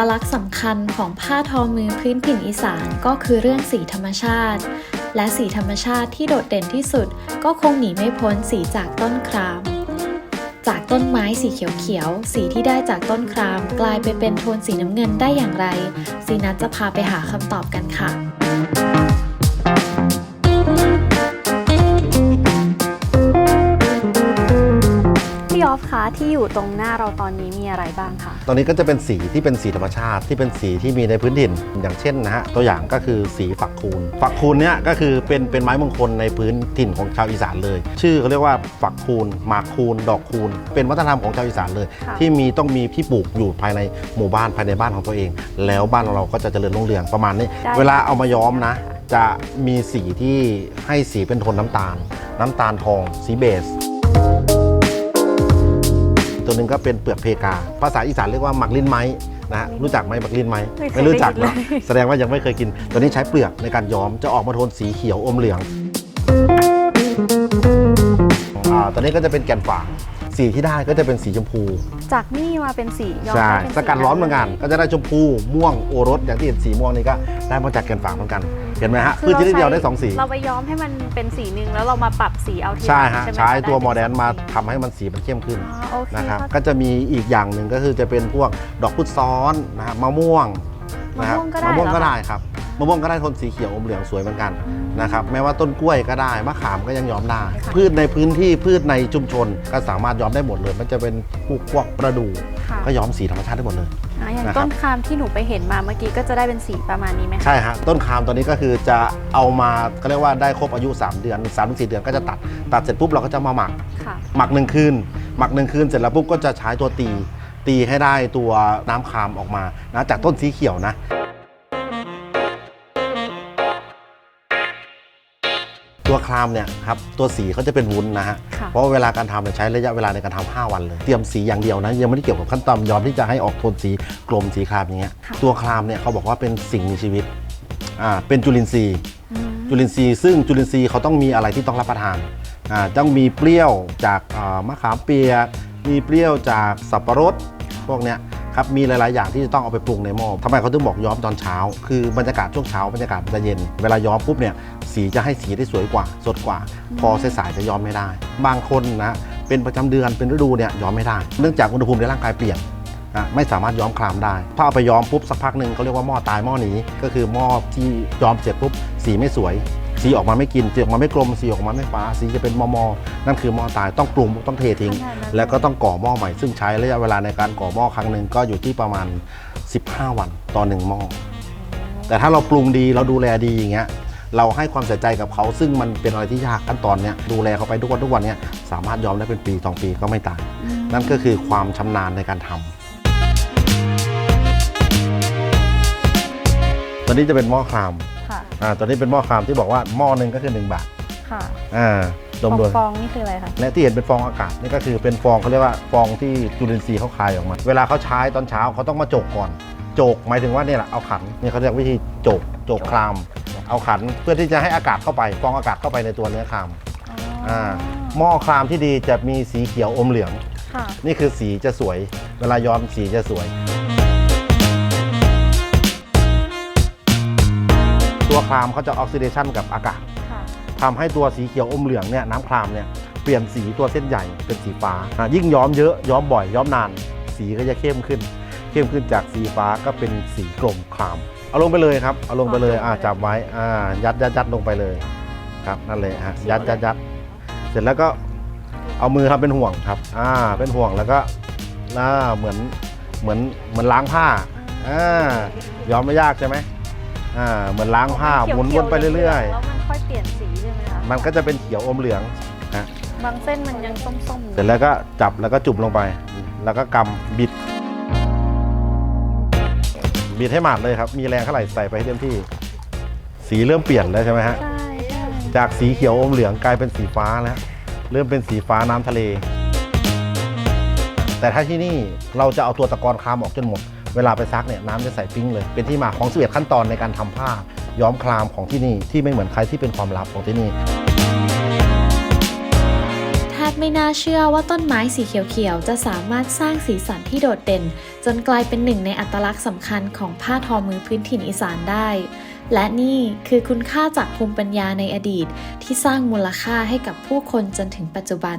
ตระลักสำคัญของผ้าทอมือพื้นถิ่นอีสานก็คือเรื่องสีธรรมชาติ และสีธรรมชาติที่โดดเด่นที่สุด ก็คงหนีไม่พ้นสีจากต้นคราม จากต้นไม้สีเขียวๆ สีที่ได้จากต้นคราม กลายไปเป็นโทนสีน้ำเงินได้อย่างไรซีนัทจะพาไปหาคำตอบกันค่ะ ที่อยู่ตรงหน้าเราตอนนี้มีอะไรบ้างคะตอนนี้ก็จะเป็นสีที่เป็นสีธรรมชาติที่เป็นสีที่มีในพื้นถิ่น อย่างเช่นนะฮะตัวอย่างก็คือสีฝักคูณฝักคูณเนี่ยก็คือเป็นเป็นไม้มงคลในพื้นถิ่นของชาวอีสานเลย ชื่อเขาเรียกว่าฝักคูณหมากคูณดอกคูณเป็นวัฒนธรรมของชาวอีสานเลยค่ะที่มีต้องมีที่ปลูกอยู่ภายในหมู่บ้านภายในบ้านของตัวเอง แล้วบ้านเราก็จะเจริญรุ่งเรืองประมาณนี้ได้เวลาเอามาย้อมนะ จะมีสีที่ให้สีเป็นโทนน้ำตาล น้ำตาลทองสีเบส ตัวหนึ่งก็เป็นเปลือกเพกา ภาษาอีสานเรียกว่าหมักลิ้นไม้นะฮะรู้จักไหมหมักลิ้นไม้ไม่เคยไม่รู้จักได้ยินเนาะเลยแสดงว่ายังไม่เคยกิน ตัวนี้ใช้เปลือกในการย้อมจะออกมาโทนสีเขียวอมเหลืองอ่าตัวนี้ก็จะเป็นแก่นฝาง สีที่ได้ก็จะเป็นสีชมพู จากนี่มาเป็นสีย้อมใช่ได้เป็นสกัดร้อนเหมือนกัน ก็จะได้ชมพูม่วงโอรสอย่างที่เห็นสีม่วงนี่ก็ได้มาจากแก่นฝางเหมือนกัน เห็นไหมฮะคืพืชชนิดเดียวราได้สองสีเราไปย้อมให้มันเป็นสีหนึ่งแล้วเรามาปรับสีเอาทีใช่หลังฮะไหมใช้คะตัวได้โมเดลป็มาสองสีทำให้มันสีมันเข้มขึ้นอ๋อโอเคนะครับค่ะก็จะมีอีกอย่างหนึ่งก็คือจะเป็นพวกดอกพุธซ้อนนะครับมะม่วงนะครับมะม่วงก็ได้มะม่วงก็ได้ครับ มะม่วงก็ได้โทนสีเขียวอมเหลืองสวยเหมือนกันนะครับแม้ว่าต้นกล้วยก็ได้มะขามก็ยังย้อมได้ พืชในพื้นที่พืชในชุมชนก็สามารถย้อมได้หมดเลย มันจะเป็นพวกพวกประดู่ค่ะก็ย้อมสีธรรมชาติได้หมดเลย อะอย่างนะครับ ต้นคามที่หนูไปเห็นมาเมื่อกี้ก็จะได้เป็นสีประมาณนี้ไหมคะ ใช่ฮะต้นคามตัวนี้ก็คือจะเอามาก็เรียกว่าได้ครบอายุ 3 เดือน3าถึงสเดือนก็จะตัดตัดเสร็จปุ๊บเราก็จะมาหมัก ค่ะ หมักหนึ่งคืน หมักหนึ่งคืนเสร็จแล้วปุ๊บก็จะใช้ตัวตี ตีให้ได้ตัวน้ำคามออกมานะจากต้นสีเขียวนะ ตัวครามเนี่ยครับตัวสีเขาจะเป็นวุ้นนะฮะค่ะเพราะว่าเวลาการทำเนี่ยใช้ระยะเวลาในการทำ5วันเลยเตรียมสีอย่างเดียวนะยังไม่ได้เกี่ยวกับขั้นตอนยอมที่จะให้ออกโทนสีกลมสีครามอย่างเงี้ยค่ะตัวครามเนี่ยเขาบอกว่าเป็นสิ่งมีชีวิตอ่าเป็นจุลินทรีย์อืมจุลินทรีย์ซึ่งจุลินทรีย์เขาต้องมีอะไรที่ต้องรับประทานอ่าต้องมีเปรี้ยวจากอ่ามะขามเปียกมีเปรี้ยวจากสับปะรดพวกเนี้ย ครับมีหลาย ๆ อย่างที่จะต้องเอาไปปรุงในหม้อทำไมเขาถึงบอกย้อมตอนเช้า คือบรรยากาศช่วงเช้าบรรยากาศจะเย็น เวลาย้อมปุ๊บเนี่ยสีจะให้สีได้สวยกว่า สดกว่า พอสายๆจะย้อมไม่ได้ บางคนนะเป็นประจำเดือนเป็นฤดูเนี่ยย้อมไม่ได้ เนื่องจากอุณหภูมิในร่างกายเปลี่ยนไม่สามารถย้อมคลามได้ถ้าเอาไปย้อมปุ๊บสักพักหนึ่งเขาเรียกว่าหม้อตายหม้อหนีก็คือหม้อที่ย้อมเสร็จปุ๊บสีไม่สวย สีออกมาไม่กินสีออกมาไม่กลมสีออกมาไม่ฟ้าสีจะเป็นมอมอนั่นคือหม้อตายต้องปรุงต้องเททิ้งขนาดนั้นแล้วก็ต้องก่อหม้อใหม่ ซึ่งใช้ระยะเวลาในการก่อหม้อครั้งหนึ่งก็อยู่ที่ประมาณ 15 วันต่อหนึ่งหม้อแต่ถ้าเราปรุงดีเราดูแลดีอย่างเงี้ยเราให้ความใส่ใจกับเขาซึ่งมันเป็นอะไรที่ยากขั้นตอนเนี้ยดูแลเขาไปทุกวันทุกวันเนี้ยสามารถยอมได้เป็นปีสองปีก็ไม่ตายอืมนั่นก็คือความชำนาญในการทำตัวนี้จะเป็นหม้อครามค่ะ อ่าตัวนี้เป็นหม้อครามที่บอกว่าหม้อหนึ่งก็คือ 1 บาทค่ะอ่าดมดูฟองๆนี่คืออะไรคะและที่เห็นเป็นฟองอากาศนี่ก็คือเป็นฟองเขาเรียกว่าฟองที่จุลินทรีย์เขาคายออกมา เวลาเขาใช้ตอนเช้าเขาต้องมาโจกก่อน โจกหมายถึงว่าเนี่ยแหละเอาขันนี่เขาเรียกวิธีโจกโจกคราม เอาขันเพื่อที่จะให้อากาศเข้าไป ฟองอากาศเข้าไปในตัวเนื้อครามอ๋ออ่าหม้อครามที่ดีจะมีสีเขียวอมเหลืองค่ะนี่คือสีจะสวย เวลาย้อมสีจะสวย ตัวครามเขาจะออกซิเดชันกับอากาศค่ะทำให้ตัวสีเขียวอมเหลืองเนี่ยน้ำครามเนี่ยเปลี่ยนสีตัวเส้นใหญ่เป็นสีฟ้าอะยิ่งย้อมเยอะย้อมบ่อยย้อมนาน สีก็จะเข้มขึ้น เข้มขึ้นจากสีฟ้าก็เป็นสีกลมคราม เอาลงไปเลยครับ เอาลงไปเลยอ่าจับไว้อ่ายัดยัดยัดลงไปเลยครับนั่นเลยฮะยัดยัดยัดเสร็จแล้วก็เอามือทำเป็นห่วงครับอ่าเป็นห่วงแล้วก็อ่าเหมือนเหมือนเหมือนล้างผ้าอ่าย้อมไม่ยากใช่ไหม อ่าเหมือนล้างผ้าหมุนวนไปเรื่อยๆ แล้วมันค่อยเปลี่ยนสีใช่ไหมคะๆมันก็จะเป็นเขียวอมเหลืองบางเส้นมันยังส้มๆอยู่เสร็จแล้วก็จับแล้วก็จุ่มลงไป แล้วก็กำบิด บิดให้หมาดเลยครับ มีแรงเท่าไหร่ใส่ไปให้เต็มที่ สีเริ่มเปลี่ยนแล้วใช่ไหมฮะ ใช่ใช่จากสีเขียวอมเหลืองกลายเป็นสีฟ้าแล้ว เริ่มเป็นสีฟ้าน้ำทะเล แต่ถ้าที่นี่เราจะเอาตัวตะกอนครามออกจนหมด เวลาไปซักเนี่ยน้ำจะใสปิ้งเลย เป็นที่มาของ11ขั้นตอนในการทำผ้าย้อมครามของที่นี่ที่ไม่เหมือนใครที่เป็นความลับของที่นี่แทบไม่น่าเชื่อว่าต้นไม้สีเขียวๆ จะสามารถสร้างสีสันที่โดดเด่น จนกลายเป็นหนึ่งในอัตลักษณ์สำคัญของผ้าทอมือพื้นถิ่นอีสานได้ และนี่คือคุณค่าจากภูมิปัญญาในอดีต ที่สร้างมูลค่าให้กับผู้คนจนถึงปัจจุบัน